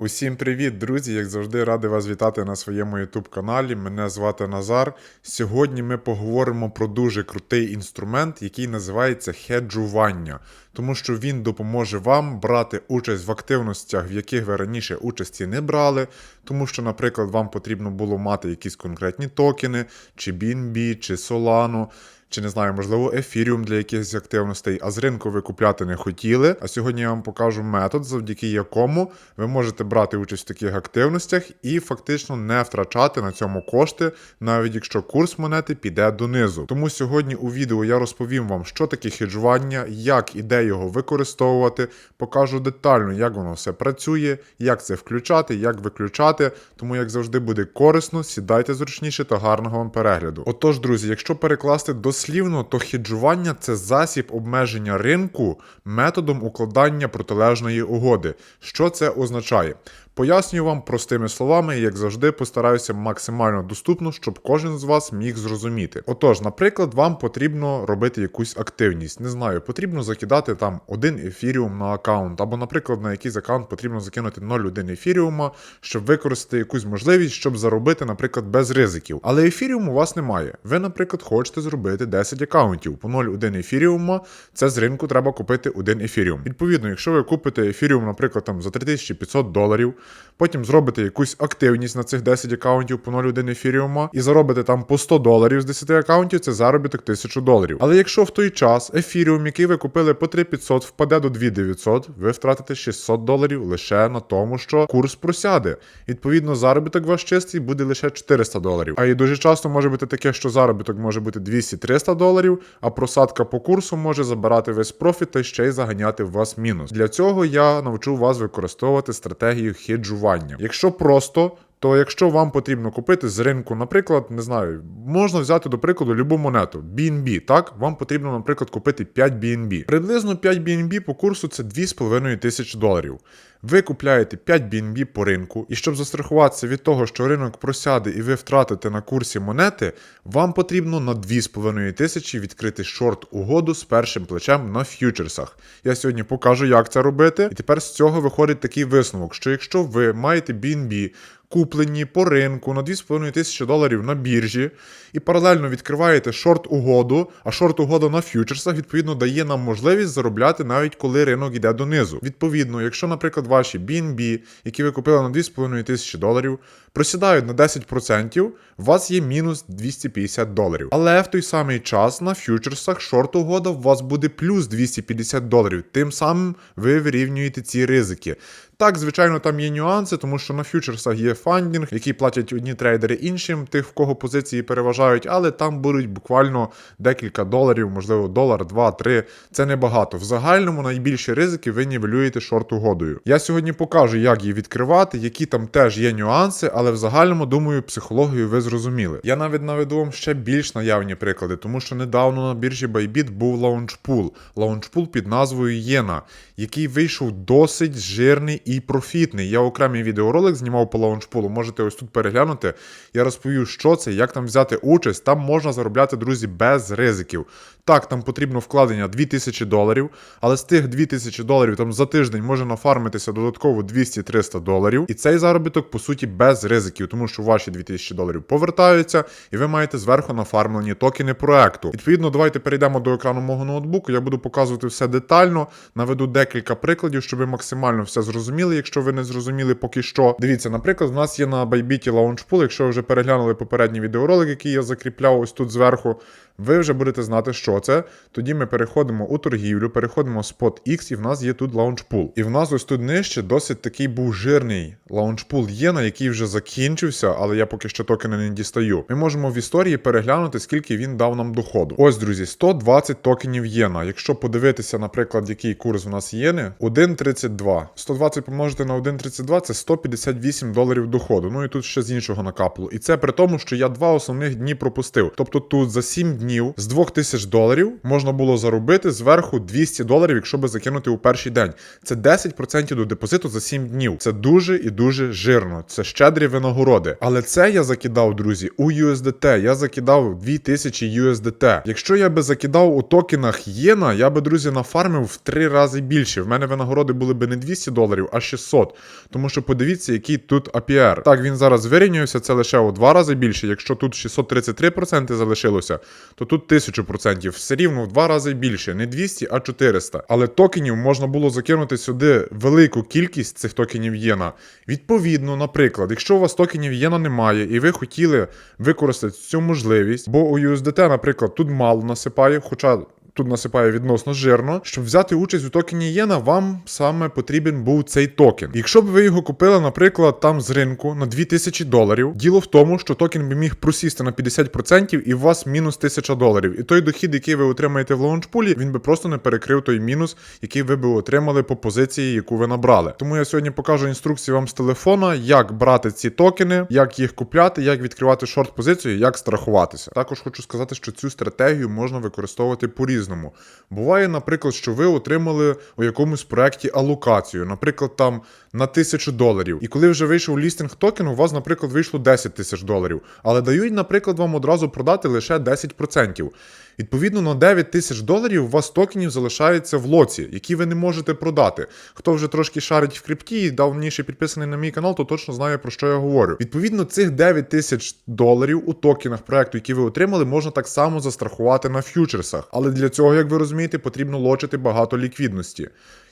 Усім привіт, друзі! Як завжди, радий вас вітати на своєму YouTube каналі. Мене звати Назар. Сьогодні ми поговоримо про дуже крутий інструмент, який називається хеджування, тому що він допоможе вам брати участь в активностях, в яких ви раніше участі не брали. Тому що, наприклад, вам потрібно було мати якісь конкретні токени, чи BNB, чи Solano чи не знаю, можливо, ефіріум для якихось активностей, а з ринку ви купляти не хотіли. А сьогодні я вам покажу метод, завдяки якому ви можете брати участь в таких активностях і фактично не втрачати на цьому кошти, навіть якщо курс монети піде донизу. Тому сьогодні у відео я розповім вам, що таке хеджування, як і де його використовувати, покажу детально, як воно все працює, як це включати, як виключати. Тому, як завжди, буде корисно, сідайте зручніше та гарного вам перегляду. Отож, друзі, якщо перекласти дослівно, то хеджування це засіб обмеження ринку методом укладання протилежної угоди. Що це означає? Пояснюю вам простими словами, як завжди, постараюся максимально доступно, щоб кожен з вас міг зрозуміти. Отож, наприклад, вам потрібно робити якусь активність. Не знаю, потрібно закидати там один ефіріум на аккаунт, або, наприклад, на якийсь аккаунт потрібно закинути 0,1 ефіріума, щоб використати якусь можливість, щоб заробити, наприклад, без ризиків. Але ефіріум у вас немає. Ви, наприклад, хочете зробити 10 аккаунтів. По 0,1 ефіріума це з ринку треба купити один ефіріум. Відповідно, якщо ви купите ефіріум, наприклад, там за 3500 доларів. Потім зробите якусь активність на цих 10 аккаунтів по 0,1 ефіріума і заробите там по 100 доларів з 10 аккаунтів, це заробіток 1000 доларів. Але якщо в той час ефіріум, який ви купили по 3500, впаде до 2900, ви втратите 600 доларів лише на тому, що курс просяде. Відповідно, заробіток ваш чистий буде лише 400 доларів. А і дуже часто може бути таке, що заробіток може бути 200-300 доларів, а просадка по курсу може забирати весь профіт та ще й заганяти в вас мінус. Для цього я навчу вас використовувати стратегію хеджування. Якщо просто. То якщо вам потрібно купити з ринку, наприклад, не знаю, можна взяти до прикладу любу монету BNB, так? Вам потрібно, наприклад, купити 5 BNB. Приблизно 5 BNB по курсу це 2,5 тисячі доларів. Ви купляєте 5 BNB по ринку, і щоб застрахуватися від того, що ринок просяде і ви втратите на курсі монети, вам потрібно на 2,5 тисячі відкрити шорт угоду з першим плечем на ф'ючерсах. Я сьогодні покажу, як це робити. І тепер з цього виходить такий висновок, що якщо ви маєте BNB, куплені по ринку на 2,5 тисячі доларів на біржі, і паралельно відкриваєте шорт-угоду, а шорт-угода на ф'ючерсах, відповідно, дає нам можливість заробляти навіть коли ринок йде донизу. Відповідно, якщо, наприклад, ваші BNB, які ви купили на 2,5 тисячі доларів, просідають на 10%, у вас є мінус 250 доларів. Але в той самий час на ф'ючерсах шорт-угода у вас буде плюс 250 доларів. Тим самим ви вирівнюєте ці ризики. Так, звичайно, там є нюанси, тому що на фьючерсах є фандінг, який платять одні трейдери іншим, тих, в кого позиції переважають, але там будуть буквально декілька доларів, можливо, долар, два, три. Це небагато. В загальному найбільші ризики ви нівелюєте шорт-угодою. Я сьогодні покажу, як її відкривати, які там теж є нюанси, але в загальному, думаю, психологію ви зрозуміли. Я навіть наведу вам ще більш наявні приклади, тому що недавно на біржі Bybit був лаунчпул. Лаунчпул під назвою Єна, який вийшов досить жирний і профітний. Я окремий відеоролик знімав по лаунчпулу, можете ось тут переглянути. Я розповів, що це, як там взяти участь. Там можна заробляти, друзі, без ризиків. Так, там потрібно вкладення 2000 доларів, але з тих 2000 доларів там за тиждень може нафармитися додатково 200-300 доларів. І цей заробіток, по суті, без ризиків, тому що ваші 2000 доларів повертаються, і ви маєте зверху нафармлені токени проекту. Відповідно, давайте перейдемо до екрану мого ноутбуку. Я буду показувати все детально, наведу декілька прикладів, щоб ви максимально все зрозуміли, якщо ви не зрозуміли поки що. Дивіться, наприклад, в нас є на Bybit Launchpool, якщо ви вже переглянули попередній відеоролик, який я закріпляв ось тут зверху, ви вже будете знати, що це. Тоді ми переходимо у торгівлю, переходимо в SpotX, і в нас є тут лаунчпул. І в нас ось тут нижче досить такий був жирний лаунчпул є, на який вже закінчився, але я поки що токени не дістаю. Ми можемо в історії переглянути, скільки він дав нам доходу. Ось, друзі, 120 токенів єна. Якщо подивитися, наприклад, який курс у нас єни, 1,32. 120 помножити на 1,32 це 158 доларів доходу. Ну і тут ще з іншого накапало. І це при тому, що я два основних дні пропустив. Тобто тут за 7 днів днів з 2000 доларів можна було заробити зверху 200 доларів, якщо би закинути у перший день. Це 10% до депозиту за 7 днів. Це дуже і дуже жирно. Це щедрі винагороди. Але це я закидав, друзі, у USDT. Я закидав 2000 USDT. Якщо я би закидав у токенах Єна, я би, друзі, нафармив в 3 рази більше. В мене винагороди були би не 200 доларів, а 600. Тому що подивіться, який тут APR. Так, він зараз вирівнюється, це лише у 2 рази більше. Якщо тут 633% залишилося, то тут 1000%. Все рівно в два рази більше. Не 200, а 400. Але токенів можна було закинути сюди велику кількість цих токенів Єна. Відповідно, наприклад, якщо у вас токенів Єна немає, і ви хотіли використати цю можливість, бо у USDT, наприклад, тут мало насипає, хоча. Тут насипає відносно жирно. Щоб взяти участь у токені Єна, вам саме потрібен був цей токен. Якщо б ви його купили, наприклад, там з ринку на 2000 доларів, діло в тому, що токен би міг просісти на 50% і у вас мінус 1000 доларів. І той дохід, який ви отримаєте в лаунчпулі, він би просто не перекрив той мінус, який ви би отримали по позиції, яку ви набрали. Тому я сьогодні покажу інструкції вам з телефона, як брати ці токени, як їх купляти, як відкривати шорт позицію, як страхуватися. Також хочу сказати, що цю стратегію можна використовувати по-різному. Буває, наприклад, що ви отримали у якомусь проєкті алокацію, наприклад, там на тисячу доларів. І коли вже вийшов лістинг токену, у вас, наприклад, вийшло 10 тисяч доларів. Але дають, наприклад, вам одразу продати лише 10%. Відповідно, на 9 тисяч доларів у вас токенів залишається в лоці, які ви не можете продати. Хто вже трошки шарить в крипті і давніше підписаний на мій канал, то точно знає про що я говорю. Відповідно, цих 9 тисяч доларів у токенах проекту, які ви отримали, можна так само застрахувати на ф'ючерсах. Але для цього, як ви розумієте, потрібно лочити багато ліквідності.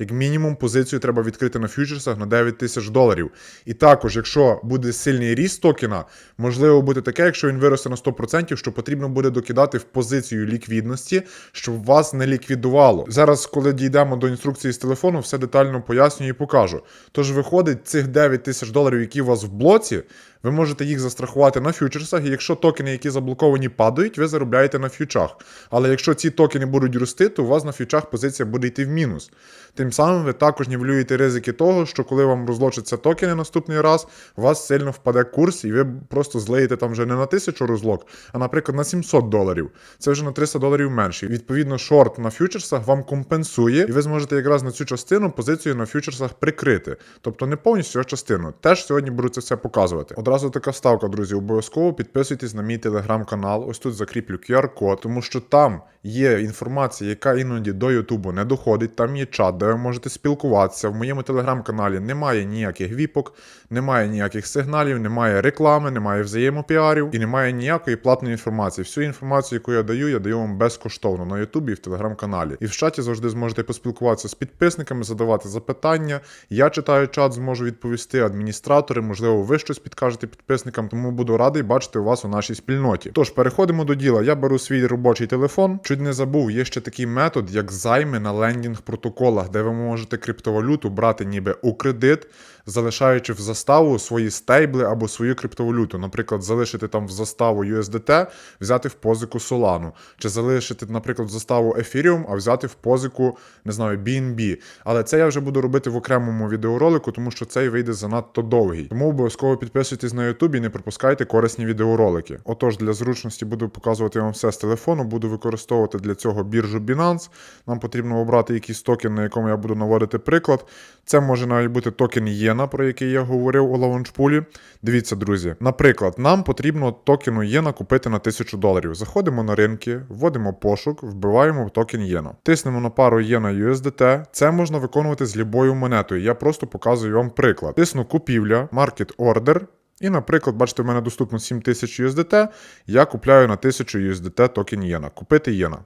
Як мінімум, позицію треба відкрити на фьючерсах на 9 тисяч доларів. І також, якщо буде сильний ріст токена, можливо буде таке, якщо він виросте на 100%, що потрібно буде докидати в позицію ліквідності, щоб вас не ліквідувало. Зараз, коли дійдемо до інструкції з телефону, все детально пояснюю і покажу. Тож виходить, цих 9 тисяч доларів, які у вас в блоці, ви можете їх застрахувати на фьючерсах, і якщо токени, які заблоковані, падають, ви заробляєте на фьючах. Але якщо ці токени будуть рости, то у вас на фьючах позиція буде йти в мінус. Тим самим ви також нівелюєте ризики того, що коли вам розлочаться токени наступний раз, у вас сильно впаде курс, і ви просто злеєте там вже не на 1000 розлок, а, наприклад, на 700 доларів. Це вже на 300 доларів менше. Відповідно, шорт на фьючерсах вам компенсує, і ви зможете якраз на цю частину позицію на фьючерсах прикрити. Тобто не повністю, а частину. Теж сьогодні буду це все показувати. Одразу така ставка, друзі. Обов'язково підписуйтесь на мій телеграм-канал. Ось тут закріплю QR-код, тому що там є інформація, яка іноді до Ютубу не доходить. Там є чат, де ви можете спілкуватися. В моєму телеграм-каналі немає ніяких віпок, немає ніяких сигналів, немає реклами, немає взаємопіарів і немає ніякої платної інформації. Всю інформацію, яку я даю, я даю вам безкоштовно на Ютубі і в телеграм-каналі. І в чаті завжди зможете поспілкуватися з підписниками, задавати запитання. Я читаю чат, зможу відповісти. Адміністратори, можливо, ви щось підкажете підписникам, тому буду радий бачити вас у нашій спільноті. Тож переходимо до діла. Я беру свій робочий телефон. Чуть не забув, є ще такий метод, як займи на лендінг протоколах, де ви можете криптовалюту брати ніби у кредит, залишаючи в заставу свої стейбли або свою криптовалюту. Наприклад, залишити там в заставу USDT, взяти в позику Solana. Чи залишити, наприклад, в заставу Ethereum, а взяти в позику, не знаю, BNB. Але це я вже буду робити в окремому відеоролику, тому що цей вийде занадто довгий. Тому обов'язково підписуйтесь на YouTube і не пропускайте корисні відеоролики. Отож, для зручності буду показувати вам все з телефону, буду використовувати для цього біржу Binance. Нам потрібно обрати якийсь токен, на якому я буду наводити приклад. Це може навіть бути токен Єна, про який я говорив у лаунчпулі. Дивіться, друзі. Наприклад, нам потрібно токену Єна купити на 1000 доларів. Заходимо на ринки, вводимо пошук, вбиваємо токен Єна. Тиснемо на пару Єна USDT. Це можна виконувати з любою монетою. Я просто показую вам приклад. Тисну купівля, Market Order. І, наприклад, бачите, в мене доступно 7000 USDT, я купляю на 1000 USDT токен Єна. Купити Єна.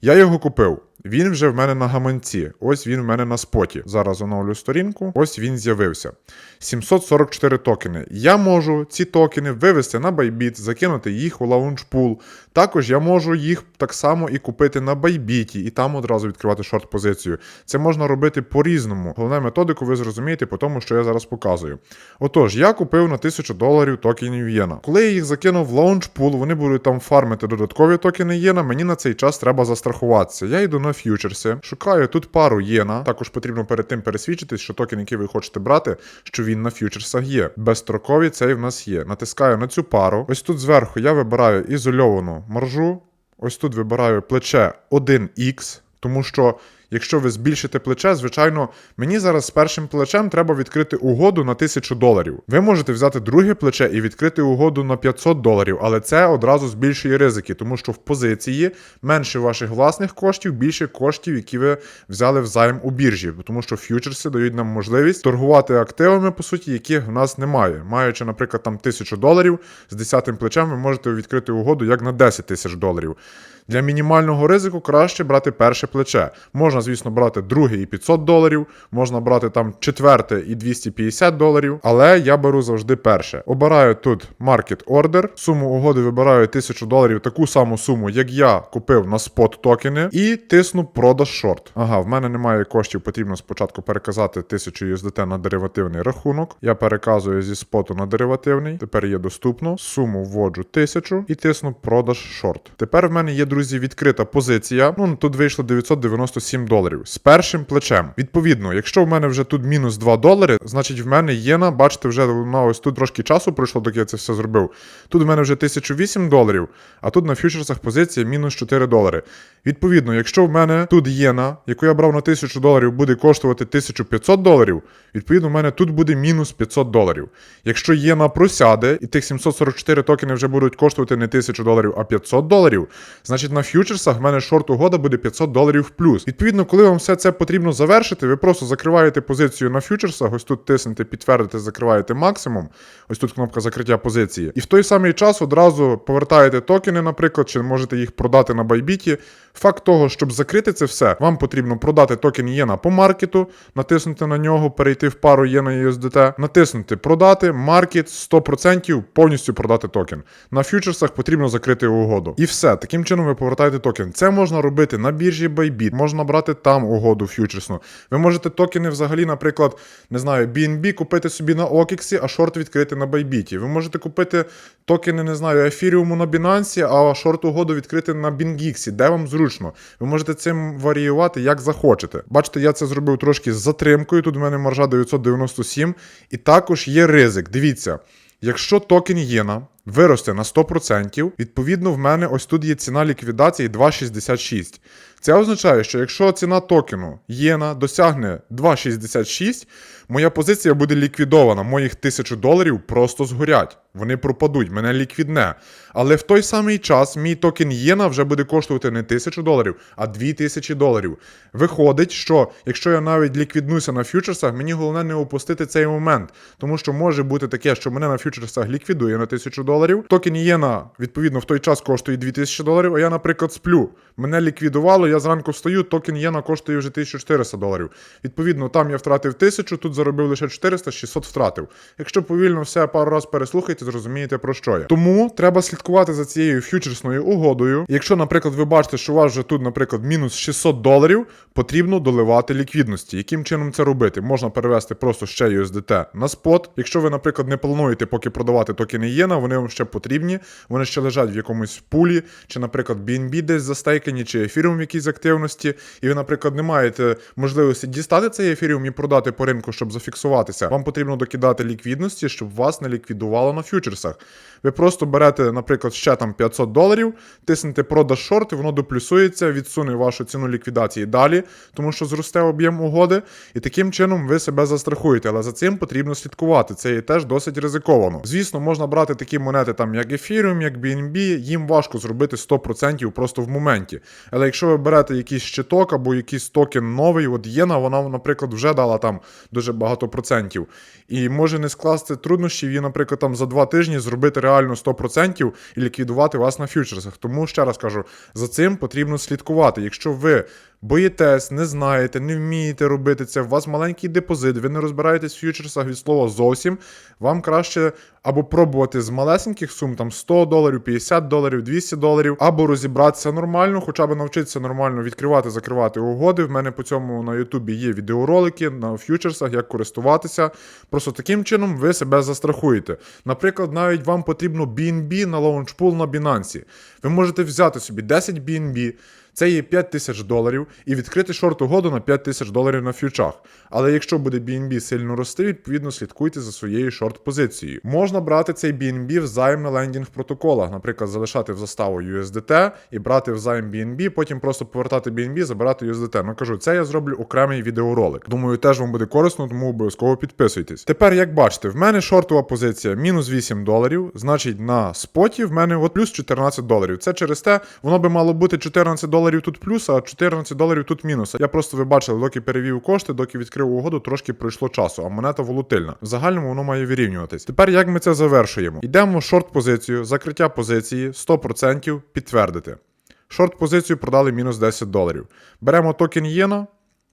Я його купив. Він вже в мене на гаманці. Ось він в мене на споті. Зараз оновлю сторінку. Ось він з'явився. 744 токени. Я можу ці токени вивести на Bybit, закинути їх у лаунчпул. Також я можу їх так само і купити на Bybit, і там одразу відкривати шорт-позицію. Це можна робити по-різному. Головне методику ви зрозумієте по тому, що я зараз показую. Отож, я купив на 1000 доларів токенів Єна. Коли я їх закинув в лаунчпул, вони будуть там фармити додаткові токени Єна. Мені на цей час треба застрахуватися. Я йду на фьючерси, шукаю тут пару Єна. Також потрібно перед тим пересвідчитись, що токен, який ви хочете брати, що він на ф'ючерсах є. Безстрокові цей в нас є. Натискаю на цю пару. Ось тут зверху я вибираю ізольовану маржу. ось тут вибираю плече 1X, тому що якщо ви збільшите плече, звичайно, мені зараз з першим плечем треба відкрити угоду на 1000 доларів. Ви можете взяти друге плече і відкрити угоду на 500 доларів, але це одразу збільшує ризики, тому що в позиції менше ваших власних коштів, більше коштів, які ви взяли в у біржі, тому що ф'ючерси дають нам можливість торгувати активами, по суті, яких в нас немає. Маючи, наприклад, там 1000 доларів з 10 плечем, ви можете відкрити угоду як на 10 тисяч доларів. Для мінімального ризику краще брати перше плече. Можна, звісно, брати друге і 500 доларів, можна брати там четверте і 250 доларів, але я беру завжди перше. Обираю тут Market Order, суму угоди вибираю 1000 доларів, таку саму суму, як я купив на спот токени, і тисну продаж шорт. Ага, в мене немає коштів, потрібно спочатку переказати 1000 USDT на деривативний рахунок. Я переказую зі споту на деривативний. Тепер є доступно. Суму вводжу 1000 і тисну продаж шорт. Тепер в мене є, друзі, відкрита позиція. Ну тут вийшло 997 доларів з першим плечем. Відповідно, якщо в мене вже тут мінус 2 долари, значить в мене єна, бачите, вже на ось тут трошки часу пройшло, доки я це все зробив. Тут в мене вже 1008 доларів, а тут на фьючерсах позиція мінус 4 долари. Відповідно, якщо в мене тут єна, яку я брав на 1000 доларів, буде коштувати 1500 доларів, відповідно, в мене тут буде мінус 500 доларів. Якщо єна просяде, і тих 744 токени вже будуть коштувати не 1000 доларів, а 500 доларів, значить на фьючерсах в мене шорт угода буде 500 доларів в плюс. Відповідно, коли вам все це потрібно завершити, ви просто закриваєте позицію на фьючерсах, ось тут тиснете, підтвердите, закриваєте максимум. Ось тут кнопка закриття позиції. І в той самий час одразу повертаєте токени, наприклад, чи можете їх продати на байбіті. Факт того, щоб закрити це все, вам потрібно продати токен єна по маркету, натиснути на нього, перейти в пару єна USDT, натиснути продати, маркет 100% повністю продати токен. На фьючерсах потрібно закрити угоду. І все, таким чином ви повертаєте токен. Це можна робити на біржі Bybit, можна брати там угоду фьючерсну. Ви можете токени взагалі, наприклад, не знаю, BNB купити собі на OKX, а шорт відкрити на Bybit. Ви можете купити токени, не знаю, ефіріуму на Binance, а шорт угоду відкрити на BingX, де вам зручно. Ви можете цим варіювати як захочете. Бачите, я це зробив трошки з затримкою. Тут в мене маржа 997. І також є ризик. Дивіться. Якщо токен єна виросте на 100%, відповідно в мене ось тут є ціна ліквідації 2,66. Це означає, що якщо ціна токену єна досягне 2,66, моя позиція буде ліквідована, моїх 1000 доларів просто згорять. Вони пропадуть, мене ліквідне. Але в той самий час мій токен єна вже буде коштувати не 1000 доларів, а 2000 доларів. Виходить, що якщо я навіть ліквіднуся на фьючерсах, мені головне не опустити цей момент. Тому що може бути таке, що мене на фьючерсах ліквідує на 1000 доларів. Токен єна, відповідно, в той час коштує 2000 доларів, а я, наприклад, сплю. Мене ліквідувало, я зранку встаю, токен єна коштує вже 1400 доларів. Відповідно, там я втратив 1000, тут заробив лише 400, 600 втратив. Якщо повільно все пару раз переслухайте, зрозумієте про що я. Тому треба слідкувати за цією фьючерсною угодою. Якщо, наприклад, ви бачите, що у вас вже тут, наприклад, мінус 600 доларів, потрібно доливати ліквідності. Яким чином це робити? Можна перевести просто ще USDT на спот. Якщо ви, наприклад, не плануєте поки продавати токени єна, вони вам ще потрібні, вони ще лежать в якомусь пулі, чи, наприклад, BNB десь застейкані, чи ефіріум в якійсь активності, і ви, наприклад, не маєте можливості дістати цей ефіріум і продати по ринку, щоб зафіксуватися. Вам потрібно докидати ліквідності, щоб вас не ліквідувало на фьючерсах. Ви просто берете, наприклад, ще там 500 доларів, тиснете продаж шорт, і воно доплюсується, відсуне вашу ціну ліквідації далі, тому що зросте об'єм угоди, і таким чином ви себе застрахуєте. Але за цим потрібно слідкувати. Це є теж досить ризиковано. Звісно, можна брати такі монети, там як Ethereum, як BNB, їм важко зробити 100% просто в моменті. Але якщо ви берете якийсь щиток або якийсь токен новий, от єна, вона, наприклад, вже дала там дуже багато процентів. І може не скласти труднощів її, наприклад, там за два тижні зробити реально 100% і ліквідувати вас на фьючерсах. Тому ще раз кажу, за цим потрібно слідкувати. Якщо ви боїтесь, не знаєте, не вмієте робити це, у вас маленький депозит, ви не розбираєтесь в фьючерсах від слова зовсім, вам краще або пробувати з малесеньких сум, там 100 доларів, 50 доларів, 200 доларів, або розібратися нормально, хоча б навчитися нормально відкривати, закривати угоди. В мене по цьому на Ютубі є відеоролики на фьючерсах, як користуватися. Просто таким чином ви себе застрахуєте. Наприклад, навіть вам потрібно BNB на лаунчпул на Binance. Ви можете взяти собі 10 BNB, Це є 5 тисяч доларів і відкрити шорт угоду на 5 тисяч доларів на фьючах. Але якщо буде BNB сильно рости, відповідно слідкуйте за своєю шорт-позицією. Можна брати цей BNB взаєм на лендінг протоколах, наприклад, залишати в заставу USDT і брати взаєм BNB, потім просто повертати BNB, забирати USDT. Ну кажу, це я зроблю окремий відеоролик. Думаю, теж вам буде корисно, тому обов'язково підписуйтесь. Тепер, як бачите, в мене шортова позиція мінус 8 доларів, значить на споті в мене от плюс 14 доларів. Це через те, воно би мало бути 14 доларів тут плюс, а 14 доларів тут мінус. Я просто ви бачили, доки перевів кошти, доки відкрив угоду, трошки пройшло часу, а монета волатильна. В загальному воно має вирівнюватись. Тепер як ми це завершуємо? Йдемо в шорт позицію, закриття позиції 100% підтвердити. Шорт позицію продали мінус 10 доларів. Беремо токен Єна,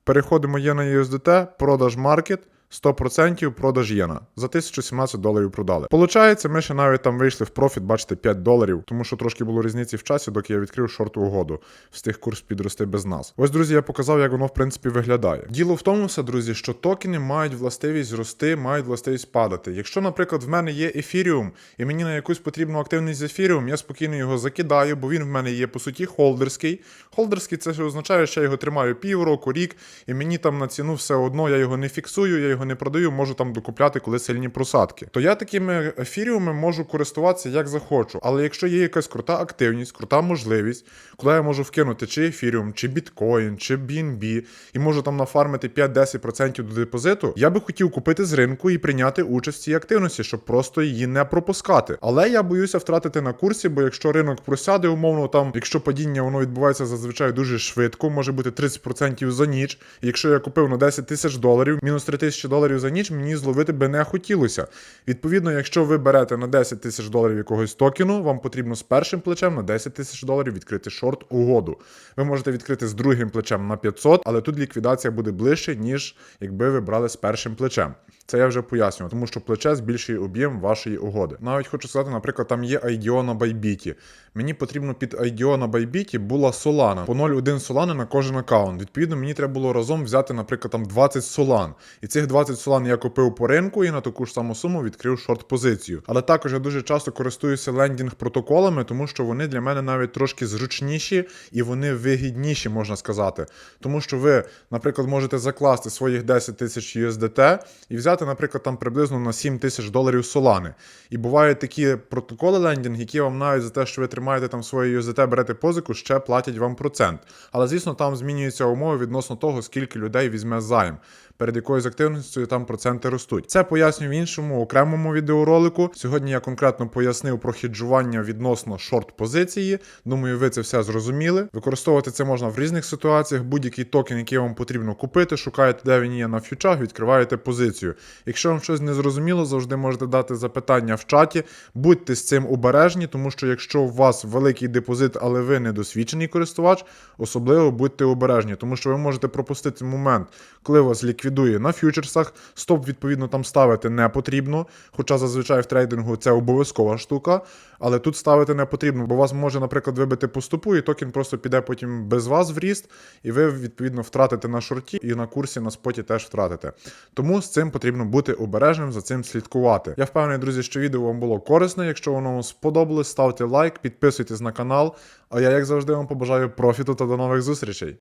переходимо Єна USDT, продаж маркет. 100% продаж єна. За 1017 доларів продали. Получається, ми ще навіть там вийшли в профіт, бачите, 5 доларів, тому що трошки було різниці в часі, доки я відкрив шорту угоду. Встиг курс підрости без нас. Ось, друзі, я показав, як воно в принципі виглядає. Діло в тому, все, друзі, що токени мають властивість рости, мають властивість падати. Якщо, наприклад, в мене є ефіріум, і мені на якусь потрібну активність з ефіріум, я спокійно його закидаю, бо він в мене є по суті холдерський. Холдерський це означає, що я його тримаю півроку, рік, і мені там на ціну все одно, я його не фіксую, я його не продаю, можу там докупляти, коли сильні просадки. То я такими ефіріумами можу користуватися як захочу. Але якщо є якась крута активність, крута можливість, коли я можу вкинути чи ефіріум, чи біткоін, чи BNB, і можу там нафармити 5-10% до депозиту, я би хотів купити з ринку і прийняти участь в цій активності, щоб просто її не пропускати. Але я боюся втратити на курсі, бо якщо ринок просяде, умовно там, якщо падіння воно відбувається зазвичай дуже швидко, може бути 30% за ніч. І якщо я купив на 10 тисяч доларів, мінус 3 тисячі доларів за ніч, мені зловити би не хотілося. Відповідно, якщо ви берете на 10 тисяч доларів якогось токену, вам потрібно з першим плечем на 10 тисяч доларів відкрити шорт угоду. Ви можете відкрити з другим плечем на 500, але тут ліквідація буде ближче, ніж якби ви брали з першим плечем. Це я вже пояснював, тому що плече збільшує об'єм вашої угоди. Навіть хочу сказати, наприклад, там є IDO на Bybit. Мені потрібно під IDO на Bybit була Solana. По 0,1 Solana на кожен аккаунт. Відповідно, мені треба було разом взяти, наприклад, там 20 Solana. І цих 20 Solana я купив по ринку і на таку ж саму суму відкрив шорт-позицію. Але також я дуже часто користуюся лендінг протоколами, тому що вони для мене навіть трошки зручніші і вони вигідніші, можна сказати. Тому що ви, наприклад, можете закласти своїх 10 тисяч USDT і взяти, наприклад, там приблизно на 7 тисяч доларів солани. І бувають такі протоколи лендінг, які вам навіть за те, що ви тримаєте там своє USDT, берете позику, ще платять вам процент. Але звісно, там змінюються умови відносно того, скільки людей візьме займ. Перед якоюсь активністю там проценти ростуть. Це поясню в іншому окремому відеоролику. Сьогодні я конкретно пояснив про хеджування відносно шорт-позиції. Думаю, ви це все зрозуміли. Використовувати це можна в різних ситуаціях. Будь-який токен, який вам потрібно купити, шукаєте, де він є на фьючах, відкриваєте позицію. Якщо вам щось не зрозуміло, завжди можете дати запитання в чаті. Будьте з цим обережні, тому що якщо у вас великий депозит, але ви не досвідчений користувач, особливо будьте обережні, тому що ви можете пропустити момент, коли вас ліквідує на фьючерсах. Стоп, відповідно, там ставити не потрібно. Хоча зазвичай в трейдингу це обов'язкова штука. Але тут ставити не потрібно, бо вас може, наприклад, вибити по стопу, і токен просто піде потім без вас в ріст, і ви відповідно втратите на шорті, і на курсі на споті теж втратите. Тому з цим потрібно бути обережним, за цим слідкувати. Я впевнений, друзі, що відео вам було корисне. Якщо воно вам сподобалось, ставте лайк, підписуйтесь на канал. А я, як завжди, вам побажаю профіту та до нових зустрічей.